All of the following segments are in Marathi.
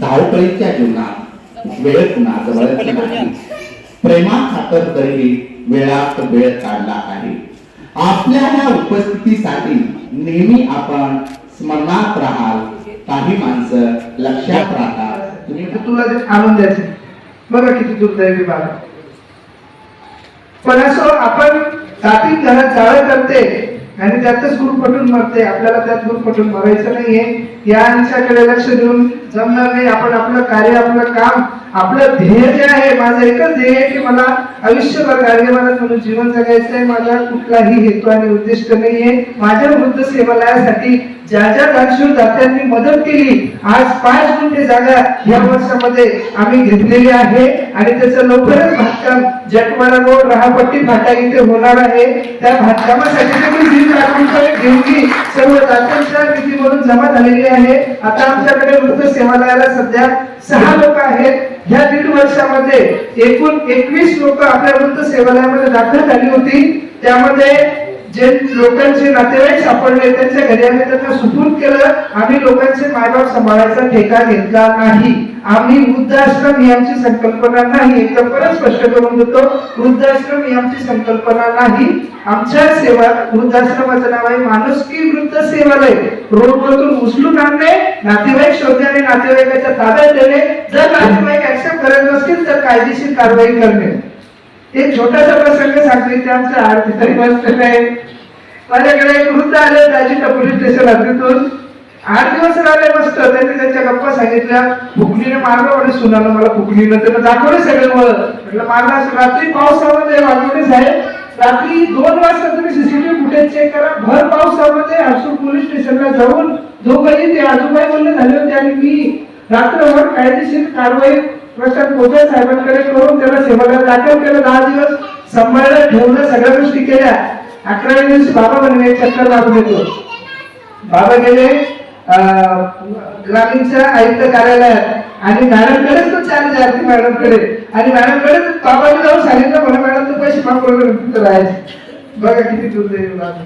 धावपळीच्या जीवनात वेळ कुणा जवळच नाही. प्रेमा खातर तरी वेळात वेळ काढला आहे. आपल्या ह्या उपस्थितीसाठी नेहमी आपण स्मरणात राहाल. काही माणसं लक्षात राहतात. तुला आणून द्यायचे. बघा किती दुर्दैवी बाब. पण असं आपण जाती घरात जाळं करते. आणि त्यातच गुरुपटून मरते. आपल्याला त्यात गुरुपटून मरायचं नाहीये. यांच्याकडे लक्ष देऊन जमणार नाही. आपण आपलं कार्य आपलं काम आपलं ध्येय जे आहे माझं एकच ध्येय आहे की मला आयुष्यभर कार्यमानात म्हणून जीवन जगायचं आहे. माझा कुठलाही हेतू आणि उद्दिष्ट नाहीये. माझ्या वृद्ध सेवालयासाठी ज्या ज्या दानशूर दात्यांनी मदत केली आज पाच गुंठे जागा या वर्षामध्ये आम्ही घेतलेली आहे. आणि त्याचं लवकरच भातकाम जटमाला रोड राहापट्टी फाटा इथे होणार आहे. त्या भातकामासाठी देखील दीड लाख रुपये देणगी सर्व दात्यांच्या निधीमधून जमा झालेली आहे. आता आमच्याकडे वृद्ध सेवालयाला सध्या सहा लोक आहेत. ह्या दीड वर्षामध्ये एकूण एकवीस लोक आपल्या वृद्ध सेवालयामध्ये दाखल झाली होती. त्यामध्ये जे लोकांचे नातेवाईक सापडले त्यांच्या घरी आम्ही त्यांना सुपूर्द केलं. आम्ही लोकांचे मायबाप सांभाळायचा ठेका घेतला नाही. आम्ही वृद्धाश्रम ही आमची संकल्पना नाही. एकदम परत स्पष्ट करून देतो वृद्धाश्रम ही आमची संकल्पना नाही. आमच्या सेवा वृद्धाश्रमाचं नाव आहे माणुसकी वृद्ध सेवालय. रोडवरून उचलून आणणे नातेवाईक शोधणे आणि नातेवाईकाच्या ताब्यात देणे. जर नातेवाईक ऍक्सेप्ट करत नसतील तर कायदेशीर कारवाई करणे. एक छोटासा प्रसंग सांगते इथे आमच्या आरती मस्त आहे. माझ्याकडे एक वृद्ध आले त्याची पोलीस स्टेशन हद्दीतून. आठ दिवस राहिले मस्त त्यांनी त्यांच्या गप्पा सांगितल्या. फुकलीने मारलं आणि सुनानं मला फुकलीनं तर दाखवले सगळं मग म्हटलं मारलं असं रात्री पावसामध्ये वाजवणे साहेब. रात्री दोन वाजता तुम्ही सीसीटीव्ही फुटेज चेक करा. भर पावसामध्ये हसूर पोलीस स्टेशनला जाऊन जो काही ते आजोबाई बोलले झाले होते आणि मी रात्रभर कायदेशीर कारवाई प्रश्न मोठ्या साहेबांकडे करून त्याला सेवाला दाखल केलं. दहा दिवस सांभाळलं ठेवलं सगळ्या गोष्टी केल्या. अकराव्या दिवशी बाबा म्हणले चक्कर मारून येतो. बाबा गेले अं, ग्रामीणच्या आयुक्त कार्यालयात. आणि मॅडमकडेच तो चार्ज आहे ती मॅडमकडे. आणि मॅडमकडेच बाबाने जाऊन सांगितलं म्हणा मॅडम तू पैसे माफ करून राहायचे. बघा किती दूर जाईल बाबा.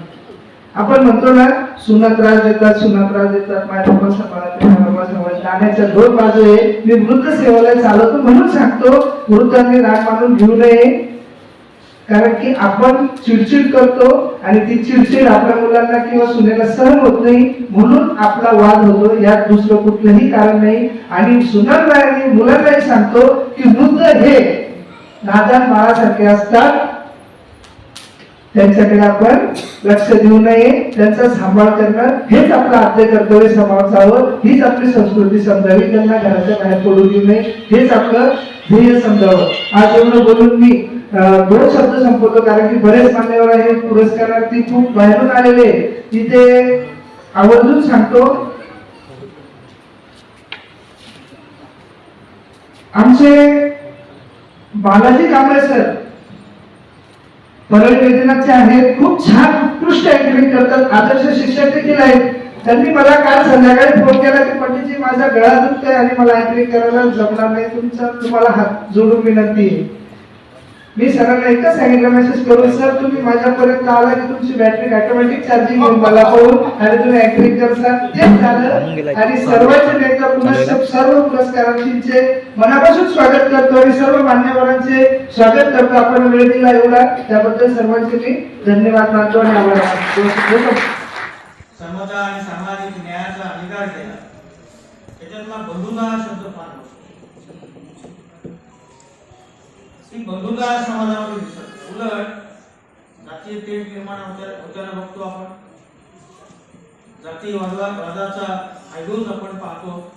आपण म्हणतो ना सुना त्रास देतात सुना त्रास देतात माझ्या बाबा नाण्याच्या दोन बाजू आहे. मी वृद्ध सेवालय चालवतो म्हणून सांगतो वृद्धांनी राग मानून घेऊ नये. कारण की आपण चिडचिड करतो आणि ती चिडचिड आपल्या मुलांना किंवा सुनेला सहन होत नाही म्हणून आपला वाद होतो. यात दुसरं कुठलंही कारण नाही. आणि सुनांना मुलांनाही सांगतो की वृद्ध हे नादान बाळासारखे असतात. त्यांच्याकडे आपण लक्ष देऊ नये त्यांचा सांभाळ करणं हेच आपलं आद्य कर्तव्य समजावं हीच आपली संस्कृती समजावी त्यांना घराच्या बाहेर पडू देऊ नये हेच आपलं ध्येय समजावं. आज एवढं बोलून मी दोन शब्द संपवतो कारण की बरेच मान्यवर आहेत पुरस्कारार्थी खूप बाहेरून आलेले तिथे आवर्जून सांगतो. आमचे बालाजी कांबळे सर परळ आहेत. खूप छान उत्कृष्ट ऍक्टिव्हिटी करतात. आदर्श शिक्षक देखील आहेत. त्यांनी मला काल संध्याकाळी फोन केला की पंडितजी माझा गळा दुखतोय आणि मला अँकरिंग करायला जमणार नाही. तुमचा तुम्हाला हात जोडून विनंती आहे. मी सरांना एकच सांगितलं मेसेज करून सर तुम्ही माझ्यापर्यंत आला की तुमची बॅटरी ऑटोमॅटिक चार्जिंग होऊन मला पाहून आणि तुम्ही अँकरिंग करता तेच झालं. आणि सर्वांचे नेता एकदा पुन्हा सर्व पुरस्कारांचे मनापासून स्वागत करतो आणि सर्व मान्यवरांचे स्वागत करतो. आपण वेळ दिला एवढा. त्याबद्दल सर्वांचे मी धन्यवाद मानतो आणि आभार समता आणि सामाजिक न्यायाचा अधिकार केला. त्याच्यात मला बंधुना शब्द पाहतो ती बंधुता समाजामध्ये दिसत उलट जातीय तेढ निर्माण होताना बघतो आपण. जाती वादा आपण पाहतो.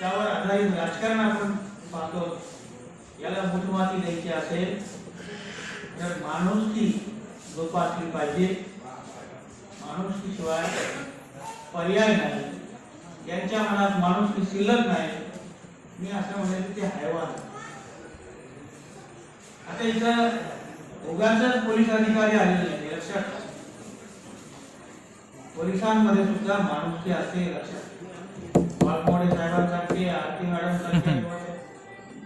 त्यावर आधारित राजकारण आपण पाहतो. याला मुठमाती द्यायची असेल तर माणुसकी जोपासली पाहिजे. माणुसकीशिवाय पर्याय नाही. यांच्या मनात माणुसकी शिल्लक नाही. मी असं म्हणेल की ते हैवान आता इथं उगाच पोलीस अधिकारी आलेले आहे लक्षात पोलिसांमध्ये सुद्धा माणुसकी असते लक्षात वालमोडे साहेबांसारखे आरती मॅडम सारखे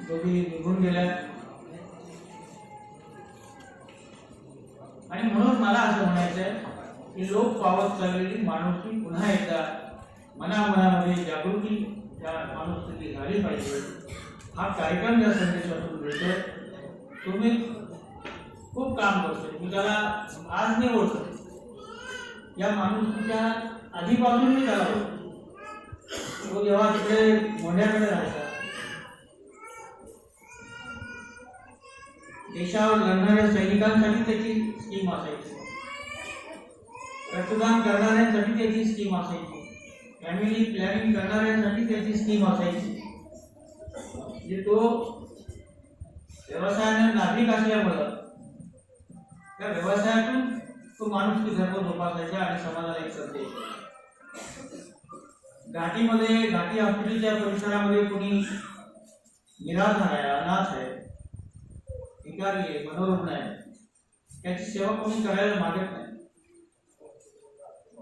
दोघी निघून गेल्या आणि म्हणून मला असं म्हणायचंय की लोक पावत चाललेली माणुसकी पुन्हा एकदा मनामनामध्ये जागृती त्या माणुसकी झाली पाहिजे. हा कार्यक्रम या संदेशातून मिळतोय. तुम्ही खूप काम करतोय. मी त्याला आज नाही ओळखत या माणुसकीच्या आधीपासून मी त्याला तो जेव्हा तिकडे मोंढ्याकडे राहायचा देशावर लढणाऱ्या सैनिकांसाठी त्याची स्कीम असायची. रक्तदान करणाऱ्यांसाठी त्याची स्कीम असायची. फॅमिली प्लॅनिंग करणाऱ्यांसाठी त्याची स्कीम असायची. म्हणजे तो व्यवसायाने नागरिक असल्यामुळं त्या व्यवसायातून तो माणूस धर्म जोपासायचा आणि समाजाला एक संदेश घाटीमध्ये घाटी हॉस्पिटलच्या परिसरामध्ये कोणी निराधार आहे अनाथ आहे भिकारी आहे मनोरुग्ण आहे त्याची सेवा कोणी करायला मागत नाही.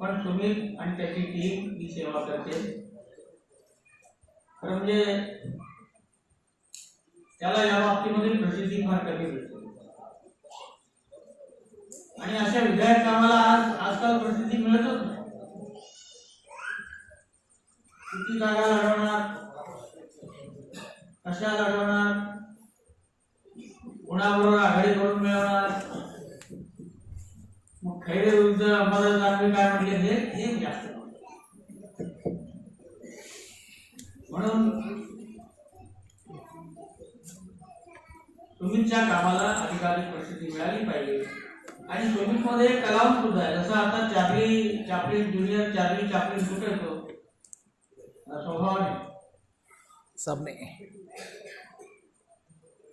पण तुम्ही आणि त्याची टीम ही सेवा करते. खरं म्हणजे त्याला या बाबतीमध्ये प्रसिद्धी फार कमी मिळते आणि अशा विधायक कामाला आज आजकाल प्रसिद्धी मिळतच नाही. किती जागा लढवणार? कशा लढवणार? कोणाबरोबर आघाडी करून मिळवणार? मग खैरे विरुद्ध अंबादास दानवे काय म्हटले हे हे जास्त म्हणून सुमितच्या कामाला अधिकाधिक प्रसिद्धी मिळाली पाहिजे. आणि मध्ये कलावून सुद्धा आहे. जसं आता Charlie Chaplin junior Charlie Chaplin कुठे येतो स्वभावाने सबने.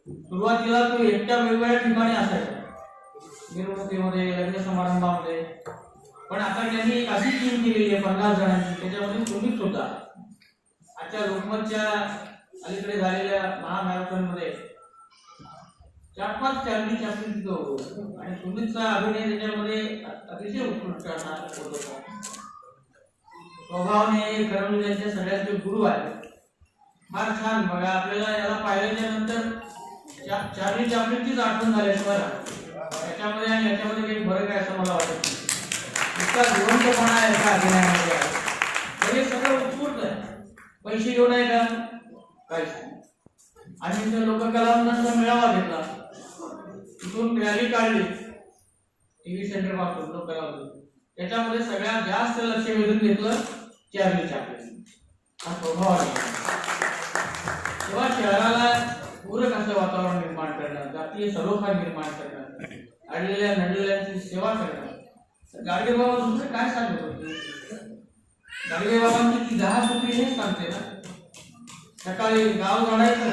सुरुवातीला तो एकट्या वेगवेगळ्या ठिकाणी असायचा. मिरवणुकीमध्ये लग्न समारंभामध्ये. पण आता त्यांनी एक अशी टीम केलेली आहे पन्नास जणांची. त्याच्यामध्ये तुम्हीच होता आजच्या लोकमतच्या अलीकडे झालेल्या महामॅरेथॉनमध्ये चार पाच चारणी चापली तिथं होतो आणि सुमितचा अभिनय त्याच्यामध्ये अतिशय उत्कृष्ट असा होत होता स्वभावाने सगळ्यांचे गुरु आहेत फार छान. बघा आपल्याला याला पाहिल्याच्या नंतर चा- चार्ली चॅपलिनचीच आठवण झाल्याशिवाय राहत याच्यामध्ये आणि याच्यामध्ये काही फरक आहे असं मला वाटत. इतका जिवंतपणा आहे एका अभिनयामध्ये. आहे. हे सगळं उत्स्फूर्त आहे. पैसे घेऊन आहे का? काहीच नाही. आणि इथे लोक मेळावा घेतला. तिथून रॅली काढली. टीव्ही सेंटरपासून लोक त्याच्यामध्ये सगळ्यात जास्त लक्ष वेधून घेतलं चार्ली चॅपलिन हा स्वभाव आहे. तेव्हा शहराला पूरक असं वातावरण निर्माण करणं जातीय सलोखा निर्माण करणं अडलेल्या नडलेल्यांची सेवा करणं. गाडगे बाबा तुमचं काय सांगत होते गाडगे बाबांची ती दहा सूत्री हेच सांगते ना? सकाळी गाव काढायचं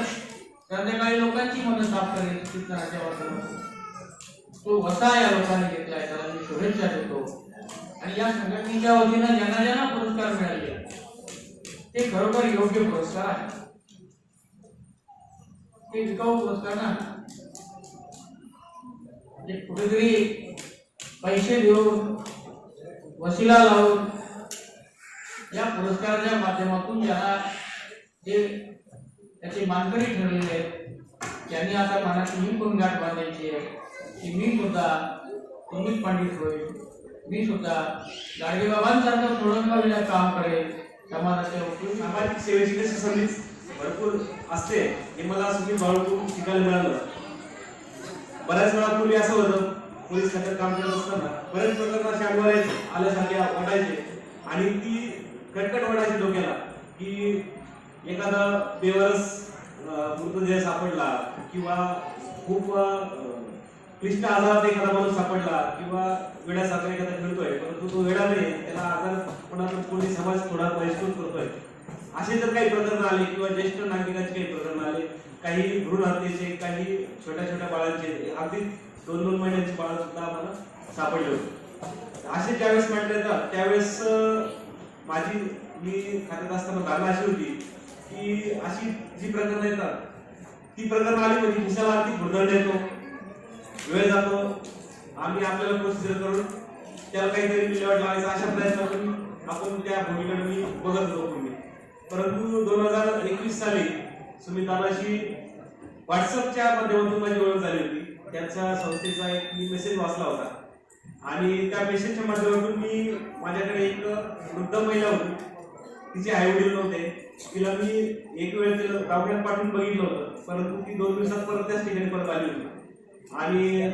संध्याकाळी लोकांची मनं साफ करेल कीर्तनाच्या वातावरणात तो वसा या लोकांनी घेतलाय त्याला मी शुभेच्छा देतो. आणि या संघटनेच्या वतीनं ज्यांना ज्यांना पुरस्कार मिळाले ते खरोखर योग्य पुरस्कार आहे. ते विकाऊ पुरस्कार ना म्हणजे कुठेतरी पैसे देऊन वशिला लावून या पुरस्काराच्या माध्यमातून ज्याला जे त्याचे मानकरी ठरलेले आहेत. त्यांनी आता मनाची मी पण गाठ बांधायची आहे. की मी सुद्धा तुम्हीच पंडित होईल. मी सुद्धा गाडगेबाबांसारखं थोडं काम करेल. समाजाच्या उपयोग सामाजिक सेवेची कशी संधी भरपूर असते. हे मला सुखी बाळगून शिकायला मिळालं. बऱ्याच वेळापूर्वी असं होतं. पोलीस खात्यात काम करत असताना बरेच प्रकरण असे अडवायचे आल्यासारखे वाटायचे. आणि ती कटकट वाटायची डोक्याला. की एखादा बेवरस मृतदेह सापडला किंवा खूप क्लिष्ट आजारात एखादा माणूस सापडला किंवा वेड्यासारखा एखादा खेळतोय परंतु तो वेडा नाही त्याला आजारपणातून कोणी समाज थोडा बहिष्कृत करतोय. असे जर काही प्रकरण आले किंवा ज्येष्ठ नागरिकांचे काही प्रकरण आले काही भ्रूण हत्येचे काही छोट्या छोट्या बाळांचे अगदी दोन दोन महिन्यांची बाळ सुद्धा आम्हाला सापडले होते. असे ज्यावेळेस म्हटले जातात त्यावेळेस माझी मी खात्यात असताना धारणा अशी होती की अशी जी प्रकरणं येतात ती प्रकरण आली म्हणजे खिशाला आर्थिक भुर्दंड येतो. वेळ जातो. आम्ही आपल्याला प्रोसिजर करून त्याला काहीतरी विल्हेवाट लावायचा अशा प्रयत्नातून आपण त्या भूमीकडे मी बघत होतो पूर्वी. परंतु दोन हजार एकवीस साली सुमितानाशी व्हॉट्सअपच्या माध्यमातून माझी ओळख झाली होती. त्यांच्या संस्थेचा एक मी मेसेज वाचला होता. आणि त्या पेशंटच्या माध्यमातून मी माझ्याकडे एक वृद्ध महिला होती. तिचे आई वडील नव्हते. तिला मी एक वेळ तिला दवाखान्यात पाठवून बघितलं होतं. परंतु ती दोन दिवसात परत त्याच ठिकाणी परत आली होती. आणि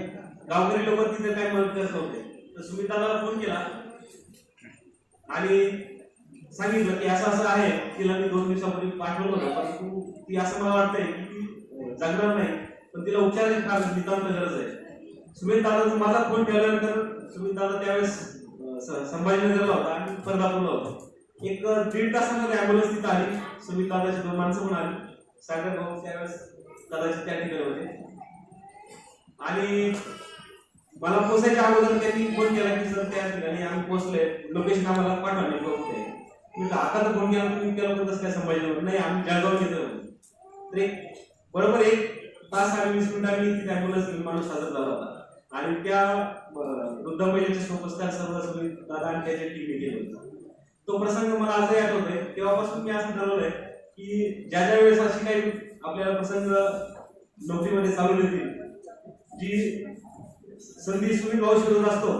गावकरी लोक तिथे काय मदत करत नव्हते. तर सुमिताला फोन केला. आणि सांगितलं की असं असं आहे तिला मी दोन दिवसापूर्वी पाठवलं होतं. परंतु ती असं मला वाटतंय की ती जगणार नाही. पण तिला उपचाराची फार नितांत गरज आहे. सुमित दादा माझा फोन ठेवल्यानंतर सुमित दादा त्यावेळेस संभाजीनगरला होता आणि परदापूरला होता. एक दीड तासामध्ये अँब्युलन्स तिथं आली. सुमित दादाची दोन माणसं पण आली. सागर भाऊ त्यावेळेस दादाची त्या ठिकाणी होते. आणि मला पोचायच्या अगोदर त्यांनी फोन केला की सर त्या ठिकाणी आम्ही पोहोचले लोकेशन आम्हाला पाठवा नाही पोहोचते म्हटलं आता तर फोन केला तुम्ही केला पण कसं काय संभाजी नाही आम्ही जळगाव येतो तर एक बरोबर एक तास आणि वीस मिनिटांनी तिथे ॲम्ब्युलन्स माणूस हजर झाला होता. आणि त्या वृद्ध महिलेच्या सोबत त्या सर्व सगळी दादा आणि त्याच्या टीमने केलं होतं. तो प्रसंग मला आजही आठवतोय. तेव्हापासून मी असं ठरवलंय की ज्या ज्या वेळेस अशी काही आपल्याला प्रसंग नोकरीमध्ये चालू येतील जी संधी सुनील भाऊ शोधत असतो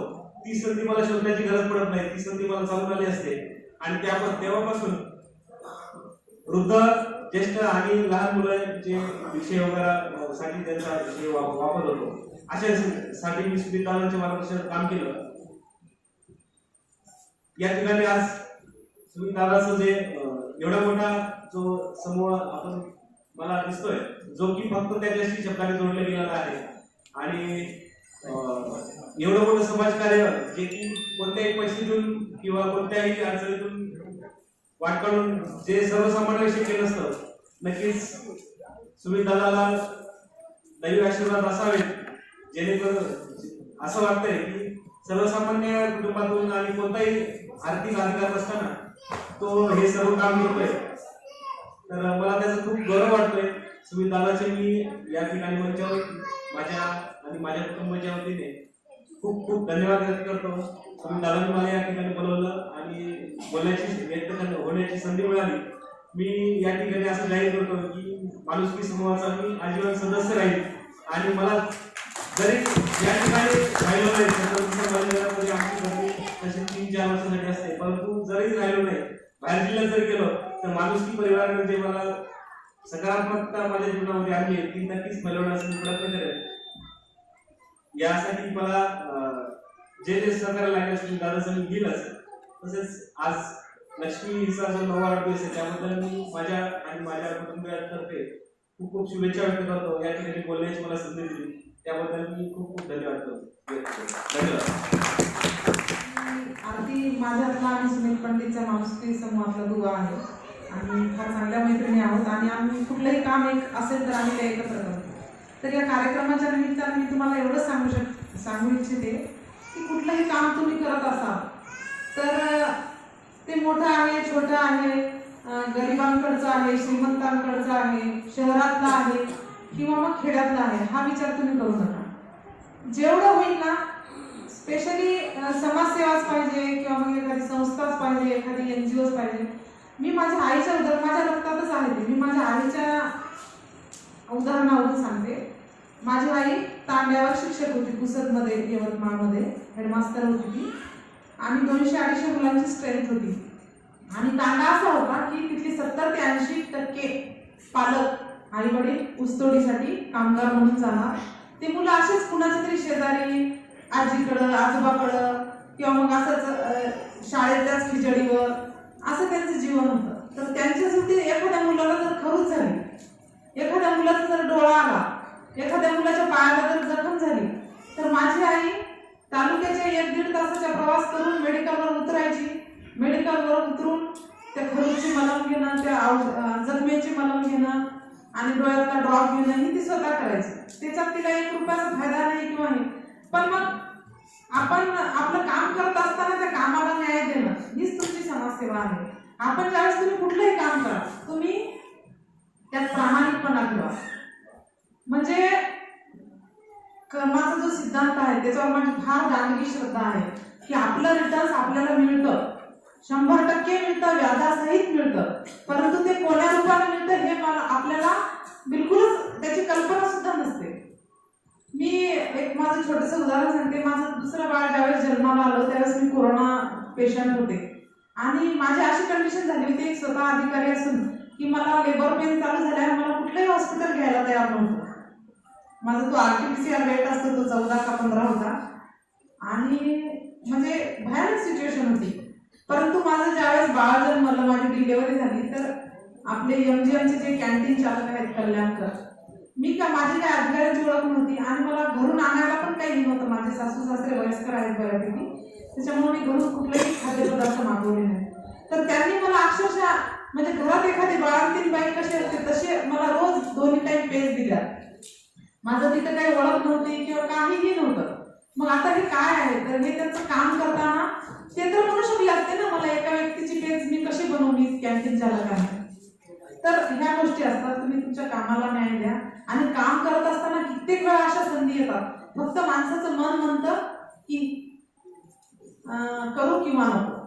ती संधी मला शोधण्याची गरज पडत नाही. ती संधी मला चालू आली असते. आणि त्या तेव्हापासून वृद्ध ज्येष्ठ आणि लहान मुलं जे विषय वगैरे साठी त्यांचा विषय वापर होतो अशा साठी मी सुनीतांच्या मार्गदर्शनात काम केलं. या ठिकाणी आज सुनीतालाचं जे एवढा मोठा जो समूह आपण मला दिसतोय जो की फक्त त्याच्याशी शब्दाने जोडले गेलेला आहे. आणि एवढं मोठं समाजकार्य जे की कोणत्याही पैशीतून किंवा कोणत्याही अडचणीतून वाट काढून जे सर्वसामान्य शक्य नसतं नक्कीच सुमित दादाला दैवी आशीर्वाद असावेत जेणेकरून असं वाटतंय की सर्वसामान्य कुटुंबातून आणि कोणताही आर्थिक अधिकार नसताना तो हे सर्व काम करतोय. तर मला त्याचा खूप गौरव वाटतोय. सुमित दादाचे मी या ठिकाणी मंचावर माझ्या आणि माझ्या कुटुंबाच्या वतीने खूप खूप धन्यवाद व्यक्त करतो. सुमित दादांनी मला या ठिकाणी बोलवलं आणि बोलण्याची व्यक्त होण्याची संधी मिळाली. मी या ठिकाणी असं जाहीर करतो की माणुसकी समूहाचा मी आजीवन सदस्य राहील. आणि मला जरी या ठिकाणी राहिलो नाही तीन चार वर्षासाठी असते. परंतु जरी राहिलो नाही बाहेर जिल्ह्यात जरी गेलो तर माणुसकी परिवाराने जे मला सकारात्मकता माझ्या जीवनामध्ये आली आहे, ती नक्कीच मिळवण्याचा प्रयत्न करेल यासाठी मला जे जे सहकार्य लागले असतील दादाचं मी दिलंच. तसेच आज लक्ष्मीचा जो नवा वाढदिवस आहे त्याबद्दल मी माझ्या आणि माझ्या कुटुंबियांतर्फे खूप खूप शुभेच्छा व्यक्त करतो. या ठिकाणी बोलण्याची मला संधी दिली. त्याबद्दल मी खूप खूप धन्यवाद करतो. धन्यवाद. आरती माझ्यातला आणि सुनील पंडितच्या माणुसकी समूहातला दुवा आहे. आणि फार चांगल्या मैत्रिणी आहोत. आणि आम्ही कुठलंही काम एक असेल तर आम्ही ते एकत्र करतो. तर या कार्यक्रमाच्या निमित्तानं मी तुम्हाला एवढं सांगू शक सांगू इच्छिते की कुठलंही काम तुम्ही करत असाल तर ते मोठं आहे छोटं आहे गरिबांकडचं आहे श्रीमंतांकडचं आहे शहरातलं आहे किंवा मग खेड्यातलं आहे हा विचार तुम्ही करू नका. जेवढं होईल ना स्पेशली समाजसेवाच पाहिजे किंवा मग एखादी संस्थाच पाहिजे एखादी एन जी ओच पाहिजे. मी माझ्या आईच्या उदाहरण माझ्या रक्तातच आहे ते. मी माझ्या आईच्या उदाहरणावरून सांगते. माझी आई तांड्यावर शिक्षक होती पुसदमध्ये यवतमाळमध्ये हेडमास्तर होती ती. आणि दोनशे अडीचशे मुलांची स्ट्रेंथ होती. आणि तांडा असा होता की तिथली सत्तर ते ऐंशी टक्के पालक आई वडील ऊसतोडीसाठी कामगार म्हणून जाणार. ते मुलं असेच कुणाच्या तरी शेजारी आजीकडं आजोबाकडं किंवा मग असंच शाळेच्याच खिचडीवर असं त्यांचं जीवन होतं. तर त्यांच्यासाठी एखाद्या मुलाला जर खरूच झाली एखाद्या मुलाचा जर डोळा आला एखाद्या मुलाच्या पायाला जर जखम झाली तर माझी आई तालुक्याच्या एक दीड तासाचा प्रवास करून मेडिकलवर उतरायची. मेडिकलवर उतरून त्या खरूची मलम घेणं त्या औष- जखमेची मलम घेणं आणि डोळ्यातला ड्रॉप घेणं ही ती स्वतः करायची. त्याच्यात तिला एक रुपयाचा फायदा नाही किंवा नाही. पण मग आपण आपलं काम करत असताना त्या कामाला न्याय देणं हीच तुमची समाजसेवा आहे. आपण ज्यावेळेस तुम्ही कुठलंही काम करा तुम्ही त्यात प्रामाणिकपणा ठेवा. म्हणजे कर्माचा जो सिद्धांत आहे त्याच्यावर माझी फार दानगी श्रद्धा आहे की आपलं रिटर्न्स आपल्याला मिळतं. शंभर टक्के मिळतं व्याजासहित मिळतं. परंतु ते कोण्या रूपाने मिळतं हे मला आपल्याला बिलकुलच त्याची कल्पना सुद्धा नसते. मी एक माझं छोटंसं उदाहरण सांगते. माझं दुसरं बाळ ज्यावेळेस जन्माला आलं त्यावेळेस मी कोरोना पेशंट होते. आणि माझी अशी कंडिशन झाली होती एक स्वतः अधिकारी असून की मला लेबर पेन चालू झाल्यावर मला कुठलंही हॉस्पिटल घ्यायला तयार नव्हतं. माझा तो आरटीपीसीआर रेट असतो तो चौदा का पंधरा होता. आणि म्हणजे भयानक सिच्युएशन होती. परंतु माझं ज्यावेळेस बाळ जन्मलं माझी डिलेवरी झाली तर आपले एम जी एमचे जे कॅन्टीन चालक आहेत कल्याणकर मी का माझी काय अधिकाऱ्यांची ओळख नव्हती आणि मला घरून आणायला पण काही नव्हतं. माझे सासू सासरे वयस्कर आहेत बऱ्यापैकी. त्याच्यामुळे मी घरून कुठलंही खाद्यपदार्थ मागवले नाही. तर त्यांनी मला अक्षरशः म्हणजे घरात एखादी बाळंतीन बाई कशी असते तसे मला रोज दोन्ही टाईम पेज दिल्या. माझं तिथं काही ओळख नव्हती किंवा काहीही नव्हतं. मग आता हे काय आहे? तर हे त्यांचं काम करताना ते तर म्हणू शकले असते ना मला एका व्यक्तीची पेज मी कशी बनवली कॅन्टीन चालकाने. तर ह्या गोष्टी असतात. तुम्ही तुमच्या कामाला न्याय द्या. आणि काम करत असताना कित्येक वेळा अशा संधी येतात. फक्त माणसाचं मन म्हणतं की करू किंवा नको.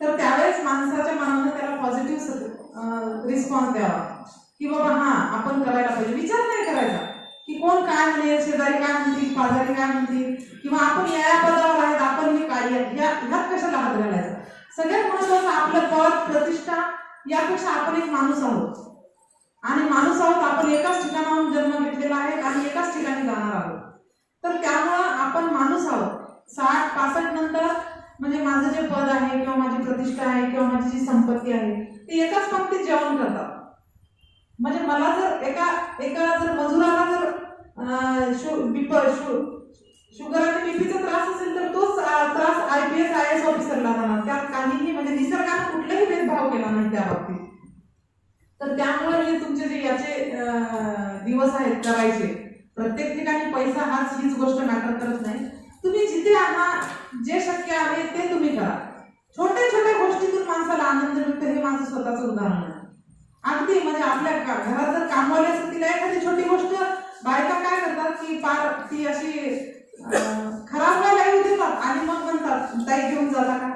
तर त्यावेळेस माणसाच्या मनामध्ये त्याला पॉझिटिव्ह रिस्पॉन्स द्यावा. की बाबा हा आपण करायला पाहिजे. विचार नाही करायचा. की कोण काय म्हणेल शेजारी काय म्हणतील पाजारी काय म्हणतील किंवा आपण या पदावर आहेत आपण हे कार्य या ह्यात कशाला हात घालायचा? सगळ्यात महत्वाचं आपलं पद प्रतिष्ठा यापेक्षा आपण एक माणूस आहोत. आणि माणूस आहोत आपण एकाच ठिकाणाहून जन्म घेतलेला आहे आणि एकाच ठिकाणी जाणार आहोत. तर त्यामुळं आपण माणूस आहोत. साठ पासष्ट नंतर म्हणजे माझं जे पद आहे किंवा माझी प्रतिष्ठा आहे किंवा माझी जी संपत्ती आहे ती एकाच पंक्तीत जेवण करतात. म्हणजे मला जर एका एका जर मजुराला जर शु- बिप शु- शुगर आणि बीपीचा त्रास असेल तर तोच त्रास I P S I S ऑफिसरला जाणार. त्यात काहीही म्हणजे निसर्गाने कुठलाही भेदभाव केला नाही त्या बाबतीत. तर त्यामुळे हे तुमचे जे याचे दिवस आहेत करायचे प्रत्येक ठिकाणी पैसा हाच हीच गोष्ट मॅटर करत नाही. तुम्ही जिथे आहात जे शक्य आहे ते तुम्ही करा. छोट्या छोट्या गोष्टीतून माणसाला आनंद मिळतो हे माझं स्वतःचं उदाहरण आहे. अगदी म्हणजे आपल्या घरात जर कामवाली असेल तिला एखादी छोटी गोष्ट बायका काय करतात की पार ती अशी खराब व्हायला येऊ देतात आणि मग म्हणतात ताई घेऊन जाता का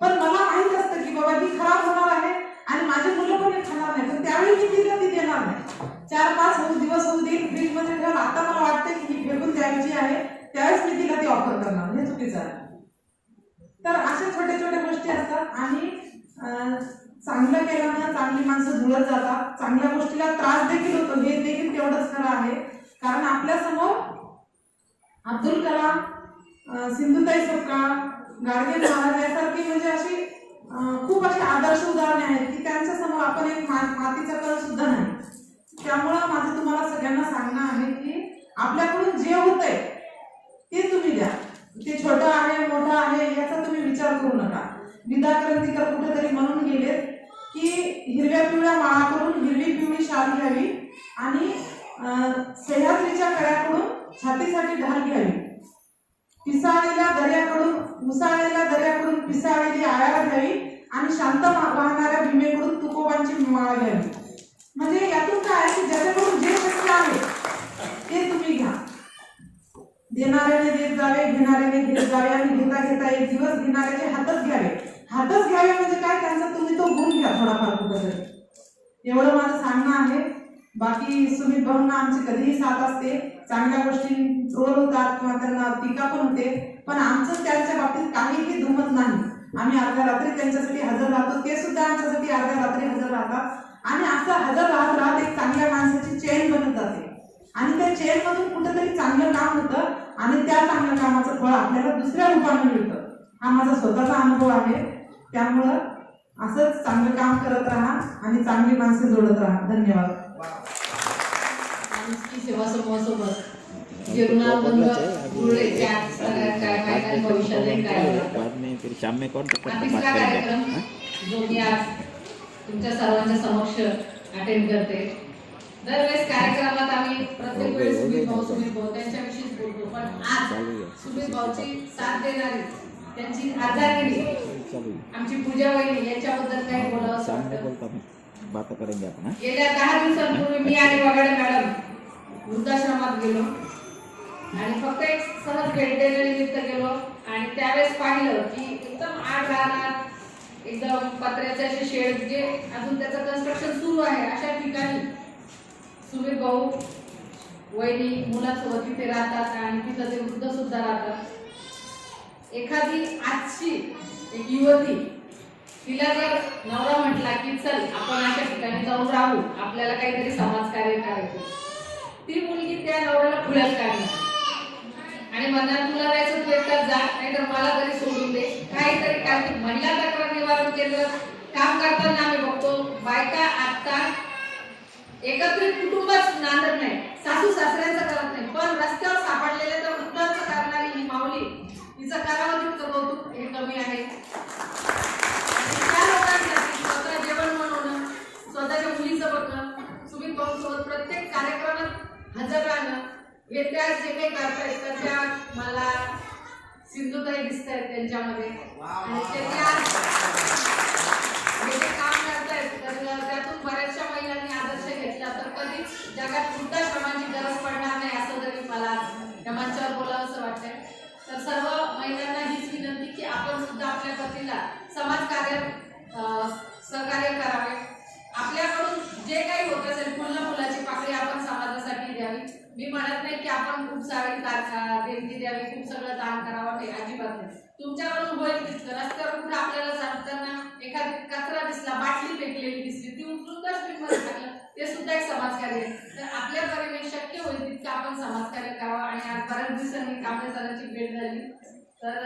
पण मला माहीत असतं की बाबा ही खराब होणार आहे. आणि माझे मुलं पण खाणार नाही पण त्यावेळी मी तिला ती देणार नाही. चार पाच होऊ दिवस होऊ देईल फ्रीजमध्ये ठेवून आता मला वाटतं की ही फेकून द्यायची आहे. त्यावेळेस मी तिला ती ऑफर करणार हे चुकीचं आहे. तर अशा छोट्या छोट्या गोष्टी असतात आणि चांगलं केल्यानं चांगली माणसं जुळत जातात. चांगल्या गोष्टीला त्रास देखील होतो. हे देखील तेवढंच खरं आहे. कारण आपल्यासमोर अब्दुल कलाम सिंधुताई सपकाळ गाडगे महाराज यासारखी म्हणजे अशी खूप अशी आदर्श उदाहरणे आहेत की त्यांच्यासमोर आपण एक मातीचा कळ सुद्धा नाही. त्यामुळं माझं तुम्हाला सगळ्यांना सांगणं आहे की आपल्याकडून जे होतंय ते तुम्ही द्या. ते छोटं आहे मोठं आहे याचा तुम्ही विचार करू नका. विदा क्रांतिकर कुठेतरी म्हणून गेलेत की हिरव्या पिवळ्या माळा करून हिरवी पिवळी शाल घ्यावी आणि सह्याद्रीच्या कड्याकडून छातीसाठी ढाल घ्यावी. पिसाळलेल्या दर्याकडून मुसाळलेल्या दर्याकडून पिसाळलेली आळाला घ्यावी आणि शांत वाहणाऱ्या भीमेकडून तुकोबांची माळा घ्यावी म्हणजे यातून काय आहे की ज्याच्याकडून जे शक्य आहे ते तुम्ही घ्या. देणाऱ्याने देत जावे घेणाऱ्याने घेत जावे आणि घेता घेता एक दिवस घेणाऱ्याचे हातच घ्यावे. हातच घ्यावे म्हणजे काय? त्यांचा तुम्ही तो गुण घ्या थोडाफार कुठेतरी. एवढं माझं सांगणं आहे. बाकी सुमित भाऊंना आमची कधीही साथ असते. चांगल्या गोष्टी ट्रोल होतात किंवा त्यांना टीका पण होते पण आमचं त्यांच्या बाबतीत काहीही दुमत नाही. आम्ही अर्ध्या रात्री त्यांच्यासाठी हजर राहतो ते सुद्धा आमच्यासाठी अर्ध्या रात्री हजर राहतात. आणि असं हजर राहत राहत एक चांगल्या माणसाची चेन बनत जाते. आणि त्या चेन मधून कुठेतरी चांगलं काम होतं आणि त्या चांगल्या कामाचं फळ आपल्याला दुसऱ्या रूपाने मिळतं. हा माझा स्वतःचा अनुभव आहे. त्यामुळं असंच चांगलं काम करत राहा आणि चांगली माणसं जोडत राहा. धन्यवाद. सेवा समूहासोबत बाद में फिर शाम में कौन बात तिसरा करेंगे कार्यक्रम? जो मी आज तुमच्या सर्वांच्या समक्ष अटेंड करते. दरवेळेस कार्यक्रमात आम्ही प्रत्येक वेळेस सुमित भाऊ सुमित भाऊ त्यांच्याविषयीच बोलतो पण आज चालू आहे. सुमित भाऊची साथ देणारी त्यांची है। आमची पूजा वहिनी यांच्याबद्दल काही बोलावं बात करेंगे हाँ? गेल्या दहा दिवसांपूर्वी मी आणि वगाडे मॅडम वृद्धाश्रमात गेलो. आणि फक्त एक सहज भेट निमित्त गेलो आणि त्यावेळेस पाहिलं की एकदम आठ राहणार एकदम पत्र्याचे असे शेड जे अजून त्याचं कन्स्ट्रक्शन सुरू आहे अशा ठिकाणी सुमित भाऊ वहिनी मुलासोबत तिथे राहतात आणि तिथं ते वृद्ध सुद्धा राहतात. एखादी आजची एक युवती तिला जर नवरा म्हटला की चल आपण अशा ठिकाणी जाऊन राहू आपल्याला काहीतरी समाजकार्य करायचं. ती मुलगी त्या नवऱ्याला खुल्यात काढणार. आणि म्हणणार तुला जायचं तू एकटाच जा नाहीतर मला तरी सोडून दे. काहीतरी काय महिला तक्रार निवारण केंद्र काम करताना आम्ही बघतो बायका आता एकत्रित कुटुंबच नांदत नाही सासू सासऱ्यांचं करत नाही पण रस्त्यावर सापडलेल्या तर वृद्धांचं करणारी ही माऊली. तिचं करावं तितकं कौतुक हे कमी आहे. त्या लोकांसाठी स्वतः जेवण बनवणं स्वतःच्या मुलीचं बघणं सुमित भाऊ सोबत प्रत्येक कार्यक्रमात हजर राहणं हे त्या जे काही करतायत तर त्या मला सिंधुताई दिसत आहेत त्यांच्यामध्ये. आणि ते त्या हे जे काम करतायत तर त्यातून बऱ्याचशा महिलांनी आदर्श घेतला. तर कधीच जगात वृद्धाश्रमाची गरज पडणार नाही असं जरी मला या मंचावर बोलावंसं वाटतंय. तर सर्व महिलांना हीच विनंती की आपण सुद्धा आपल्या पतीला समाजकार्यात मी म्हणत नाही की आपण खूप सारी तारखा देणगी द्यावी खूप सगळं दान करावं हे अजिबात नाही. तुमच्याकडून होईल तितकं रस्त्यावर कुठे आपल्याला जाताना एखादी कचरा दिसला बाटली फेकलेली दिसली ती उचलून डस्टबिनमध्ये टाकलं. ते सुद्धा एक समाजकार्य तर आपल्या परीने शक्य होईल तितकं आपण समाजकार्य करावं आणि आज बऱ्याच दिवसांनी कांबळे सरांची भेट झाली. तर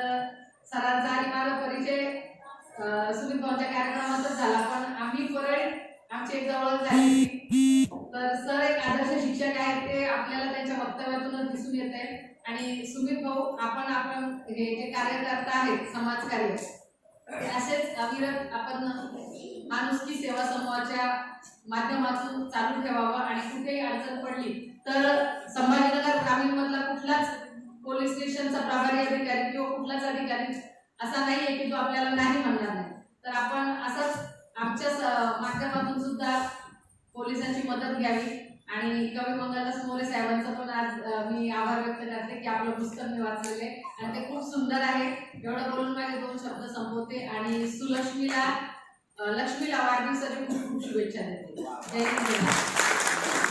सरांचा आणि माझा परिचय सुमित भाऊच्या कार्यक्रमातच झाला. पण आम्ही परळी आमच्या जवळ झाले. तर सर एक आदर्श शिक्षक आहेत ते आपल्याला त्यांच्या वक्तव्यातूनच दिसून येत आहे आणि सुमित भाऊ आपण आपण हे जे कार्यकर्ता आहेत समाजकार्य कार्य असेच अविरत आपण माणुसकी सेवा समूहाच्या माध्यमातून चालू ठेवावं आणि कुठेही अडचण पडली तर संभाजीनगर ग्रामीण मधला कुठलाच पोलीस स्टेशनचा प्रभारी अधिकारी किंवा कुठलाच अधिकारी असा नाहीये की तो आपल्याला नाही म्हणणार नाही. तर आपण असंच आमच्या माध्यमातून सुद्धा पोलिसांची मदत घ्यावी. आणि कवी मंगलदास मोरे साहेबांचं पण आज मी आभार व्यक्त करते की आपलं पुस्तक मी वाचलेलं आहे. आणि ते खूप सुंदर आहे. एवढं बोलून माझे दोन शब्द संपवते. आणि सुलक्ष्मीला लक्ष्मीला वाढदिवसाच्या खूप खूप शुभेच्छा देते. जय हिंद.